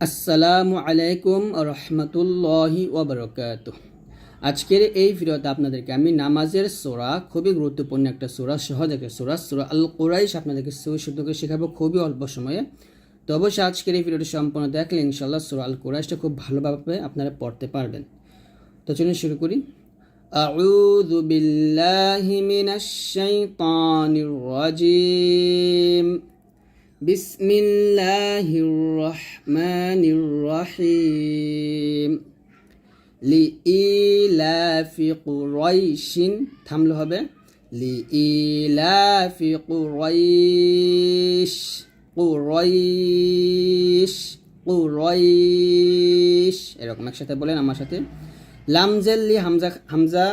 আসসালামু আলাইকুম রহমতুল্লাহি ওবরকাত আজকের এই ভিডিওতে আপনাদেরকে আমি নামাজের সোরা খুবই গুরুত্বপূর্ণ একটা সোরা সহজ একটা সোরা সোরা আল কোরাইশ আপনাদেরকে সহি শুদ্ধ করে শেখাবো খুবই অল্প সময়ে তো অবশ্যই আজকের এই ভিডিওটি সম্পূর্ণ দেখলে ইনশাল্লাহ সোরা আল কোরাইশটা খুব ভালোভাবে আপনারা পড়তে পারবেন তো চলুন শুরু করি أعوذ بالله من الشيطان الرجيم বিসমিল্লাহির রহমানির রহিম লি ইলাফি কুরাইশিন, থামলে হবে লি ইলাফি কুরাইশ কুরাইশ কুরাইশ। এরকম একসাথে বলেন আমার সাথে। লামজেল লি হামজা হামজা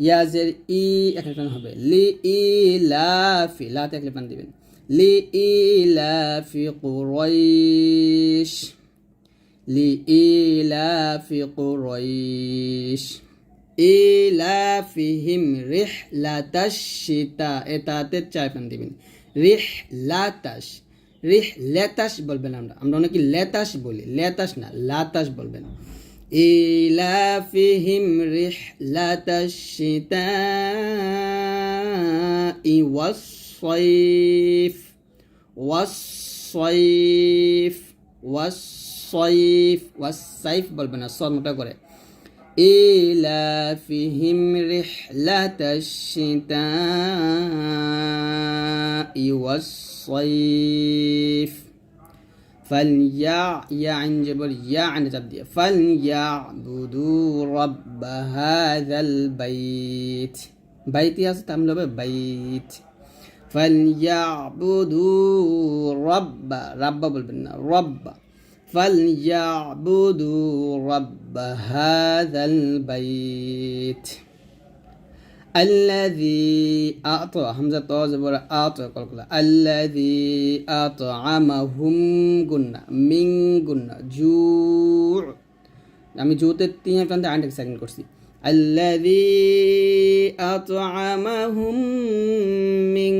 ইয়াজের ই একটা হবে। লি ই লাফি লাতে এক লিপান দিবেন। লি ই লাফি কুরাইশ। লি ই লাফি কুরাইশ। ইলাফিহিম রিহ লাতাশ শীতা, এটাতে চার পান দিবেন। রিহ লাতাশ রিহ লেতাস বলবেন আমরা। আমরা অনেকে লেতাস বলি। লেতাস না লাতাস বলবেন। إيلافهم رحلة الشتاء والصيف والصيف والصيف والصيف বলবেন না সর মোটা করে إيلافهم رحلة الشتاء والصيف فليع يا عن جبل يا عن جبدي فليعبدوا رب هذا البيت. بيت يا ستعملوا بيت. فليعبدوا رب رب بالبنا رب. فليعبدوا رب هذا البيت. الذي أعطى همزة طاز برا أعطى قلقلا الذي أطعمهم قلنا من قلنا جوع আমি জুতে তিন প্রান্তে আইনটাকে সেকেন্ড করছি الذي أطعمهم من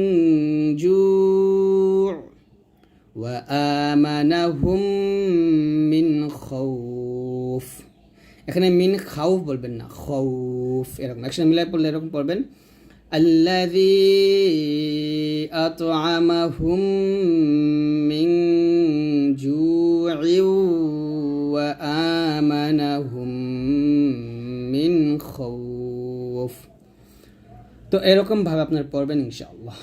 جوع وآمنهم من خوف এখানে মিন খাউফ বলবেন না, খৌফ এরকম। একসাথে মিলাই পড়লে এরকম পড়বেন, আল্লাযী আত'আমাহুম মিন জু'ইন ওয়া আমানাহুম মিন খাউফ তো এরকম ভাবে আপনার পড়বেন ইনশাআল্লাহ।